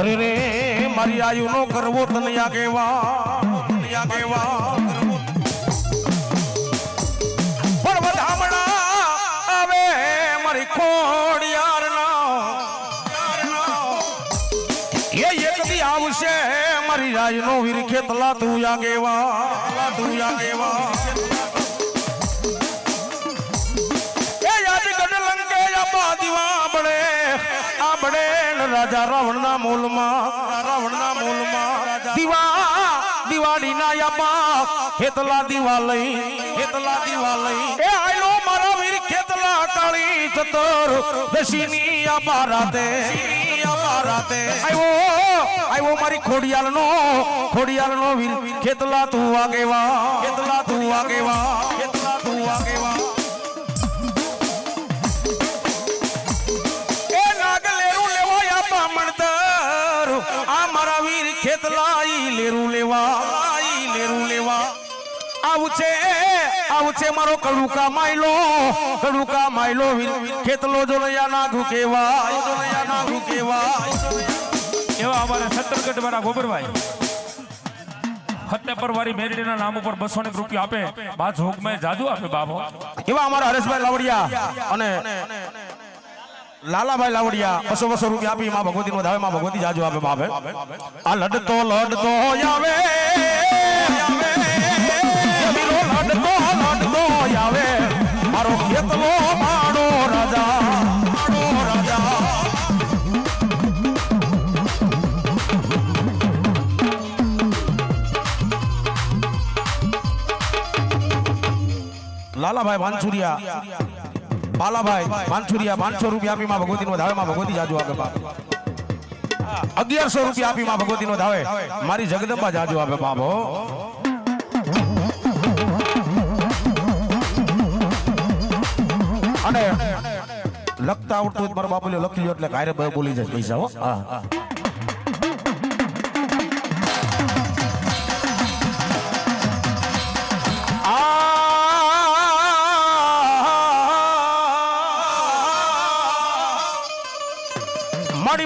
અરે રે, મારી આયુ નો કરવો તને આ કેવા? આ કેવા? આવે મારી ખોડિયાર એ એક આવશે મારી રાજ નો વિરખે તલા તું આગેવા તું આગેવા એ રાજા રાવણ ના મૂલમાં રાવણ ના મૂલમાં દીવા દિવાળી ના આપા ખેતલા દીવા લઈ, ખેતલા દીવા લઈ. એ આયલો મારા વીર ખેતલા કાળી ચતર દશીની આપા રાતે રાતે. આવ્યો મારી ખોડિયાલ નો ખોડિયાલ વીર ખેતલા તું આગેવા ખેતલા તું આગેવા લેરું લેવા ઈ લેરું લેવા. આવશે આવશે મારો કડુકા માયલો કડુકા માયલો ખેતલો જો લયા નાગુ કેવા જો લયા એવા અમારા સત્તરગઢ વાળા ગોબરભાઈ. ફતેપર વાળી મેરડીના નામ ઉપર બસો ને રૂપિયા આપે. બા જોગમાં જાદુ આપે બાબો એવા અમારા હરેશભાઈ લાવડિયા અને લાલાભાઈ લાવડિયા બસો બસો રૂપિયા આપી, માં ભગવતી નો માં ભગવતી જાજો આપે બાપે આ લડતો લડતો આવે. લડતો લડતો આવે. મારો ખેતલો માડો રાજા માડો રાજા. લાલાભાઈ ભાનસુરિયા બાલાભાઈ ભાનસુરિયા પાંચસો રૂપિયા આપી માં ભગવતી નો ધાવે માં ભગવતી જાજુ આપે બાપ. અગિયારસો રૂપિયા આપી માં ભગવતી નો ધાવે મારી જગદંબા જાજુ આપે બાપ. અને લખતા આવડતું મારા બાપુ લખી લો એટલે કાયરે બોલી જાય પૈસા, હો. હા.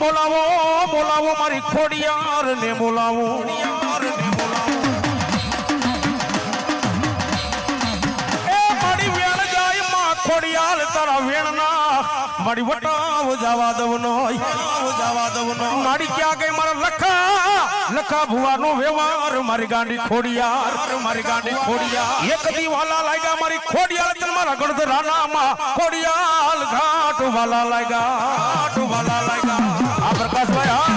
બોલાવો બોલાવો મારી ખોડિયાર ને બોલાવો. ખોડિયાર, તારા વેણના. મારી વટાવ જવા દવનો જવા દવનો મારી ક્યાં ગઈ મારા લખા? લખા ભુવાનો વ્યવહાર, મારી ગાંડી ખોડિયાર, મારી ગાંડી ખોડિયાર. એક દી વાલા લાગ્યા મારી ખોડિયાર તન મારા ગણધરાનામાં ખોડિયાલ ઘાટ વાલા લાગ્યા ઘાટ વાલા લાગ્યા. આ પ્રકાશભાઈ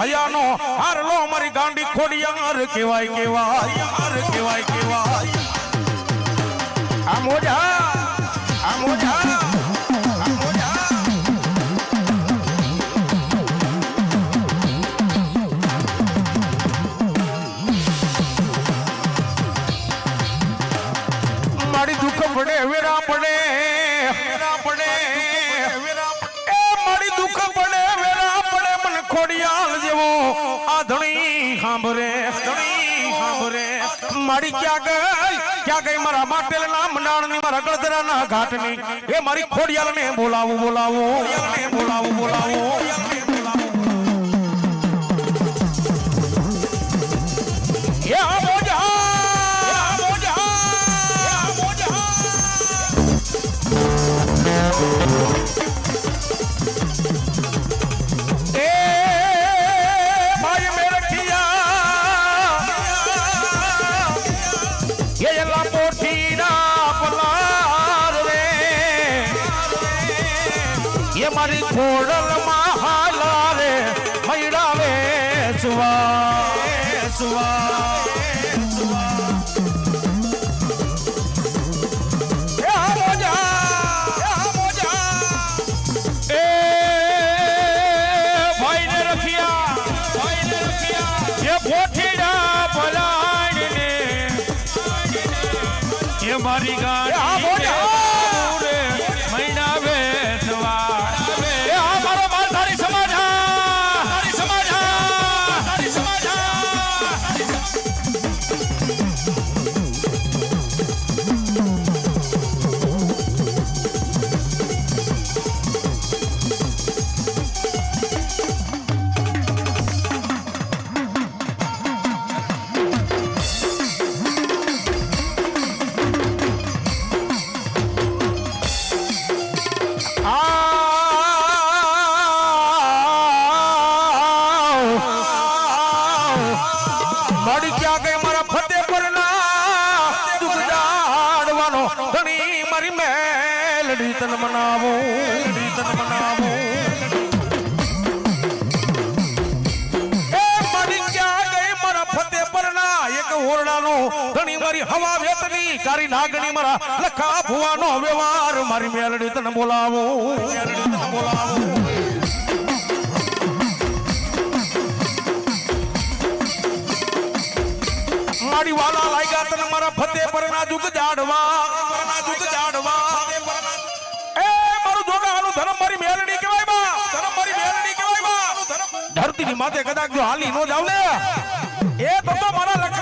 હયાનો હારલો મારી ગાંડી ખોડિયાર કેવાય કેવાય હાર કેવાય કેવાય આ મોઢા આ મોઢા. મારી દુઃખ પડે, વેરા પડે. મારી ક્યાં ગઈ? ક્યાં ગઈ? મારા માટેલ ના મંડાણની મારા ગળદરા ના ઘાટની એ મારી ખોડિયાલ ને બોલાવું બોલાવું બોલાવું બોલાવું. ભાઈને રખિયા એ પોઠીડા પલાણને એ મારી એ આ ગાડી મનાવું મેલડી તન મનાવું એ મારી ક્યાં ગઈ મારા ફતેપરના એક ઓરડાનો ધણી મારી હવા વેતની કારી નાગણી મારા લખા ભુવાનો વ્યવહાર મારી મેલડી તને બોલાવો મેલડી તને બોલાવો મારી વાલા લાગ્યા તને મારા ફતેપરના જુગ જાડવા પરના માથે કદાચ જો હાલી નો જાવ ને. એ તો મારા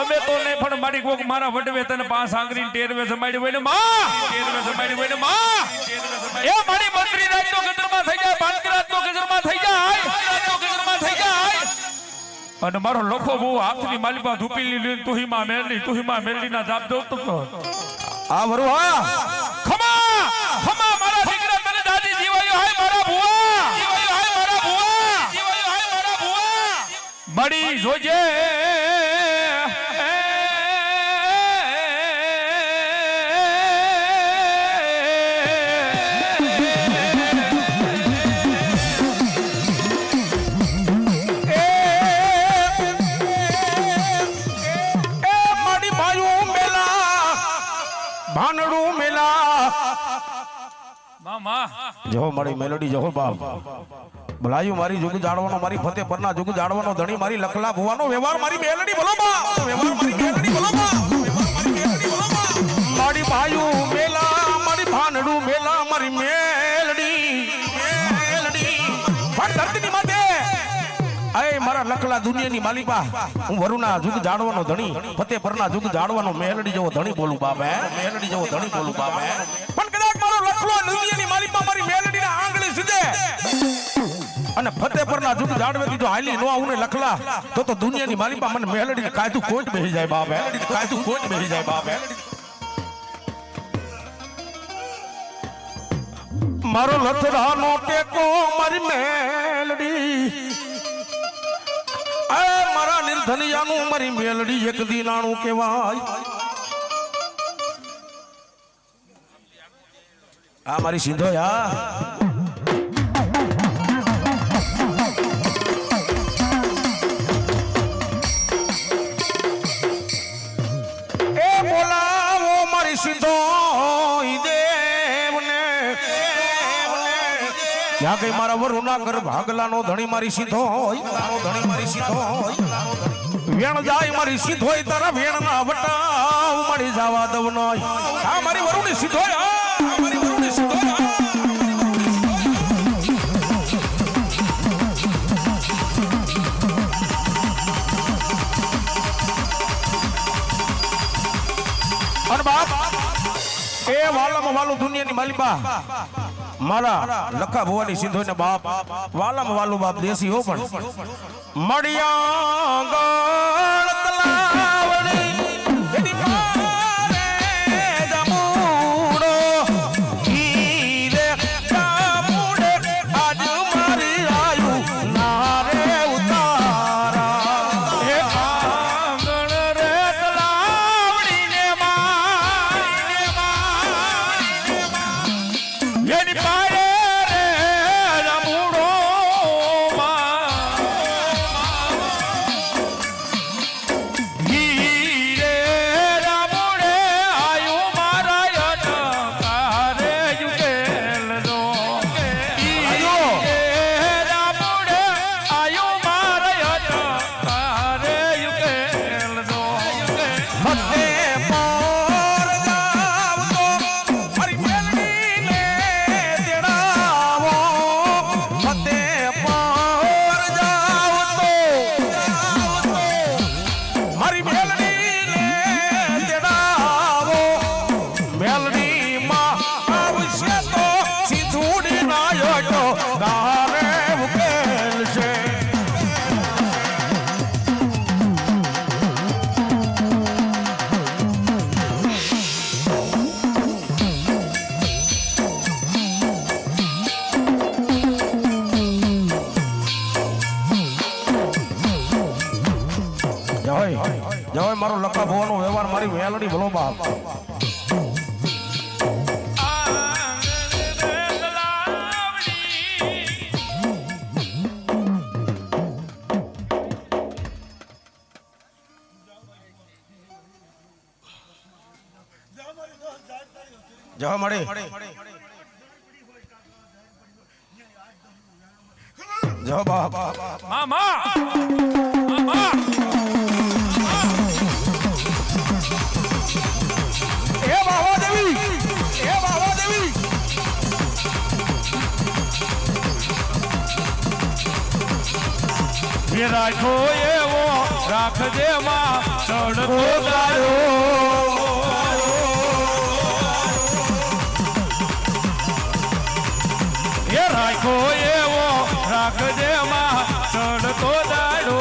અમે તો ને પણ મારી કોક મારા વડવે તને પાંચ આંગળી ટેરવે સમાડી હોય ને માં! ટેરવે સમાડી હોય ને માં! એ મારી મંત્રી રાત તો ગજરમાં થઈ જાય, પાંચ રાત તો ગજરમાં થઈ જાય. અને મારો લખો બહુ હાથની માલિકા ધૂપી લીધી તુહીમાં મેલડી તુહીમાં મેલડી ના જાપ દઉં તો આ વરુ હા. ખમા ખમા મારા દીકરા તને દાદી જીવાયો હાય મારા ભુવા જીવાયો હાય મારા ભુવા. જીવાયો હાય મારા ભુવા. મળી જોજે. મામા જો મારી મેલોડી, જહો બાપ. ભલાયું મારી જુગ જાણવાનો, મારી ફતે પરના જુગ જાણવાનો, ધણી મારી લખલા ભુવાનો, વ્યવહાર મારી મેલડી, બોલો બા. વ્યવહાર મારી મેલડી, બોલો બા. મારી ભાયું મેલા, મારી ભાનડું મેલા, મારી મેલડી મેલડી. પણ ધરતીની માથે. અય મારા લખલા દુનિયાની માલિકા. હું વરુના જુગ જાણવાનો ધણી, ફતે પરના જુગ જાણવાનો મેલડી જેવો ધણી બોલું બાપ, હે? મેલડી જેવો ધણી બોલું બાપ, હે? અને ફતેપરના જુગ જાડવેથી જો હાલી નો આવું ને લખલા, તો તો દુનિયાની માલિપા મને મેલડી કાયદું કોચ બેહી જાય બાપ મેલડી કાયદું કોચ બેહી જાય બાપ મારો લથરા નો ટેકો, મારી મેલડી. એ મારા નિર્ધનિયાનું, મારી મેલડી એક દિનાણું કહેવાય. આ મારી સિંધો યા ત્યાં કઈ મારા વરુના ઘર ભાગલાનો ધણી મારી સીધો હોય. ધણી મારી સીધો હોય. વેણ જાય મારી સીધો હોય તારા વેણ ના વટાવ મળી જવા દવ નોય. આ મારી વરુની સીધો હોય આ મારી વરુની સીધો હોય અને બાપ એ વાલામાં વાલું દુનિયાની માલિકા મારા લખા ભવાની સિંધો ને બાપ વાલામાં વાલું બાપ દેશી હો પણ. મળ્યા મારી ભલો બાપ. જવા મળે. જવા બાપ. મામા. એ રાખો એવો રાખજે માં ચડતો દાડો એ રાખો એવો રાખજે માં ચડતો દાડો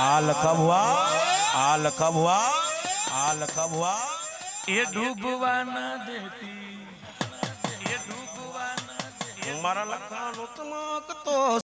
આ લખા ભુવા આ લખા ભુવા આ લખા ભુવા એ ડૂબવા ના દેતી મારા લખા નો ચમકતો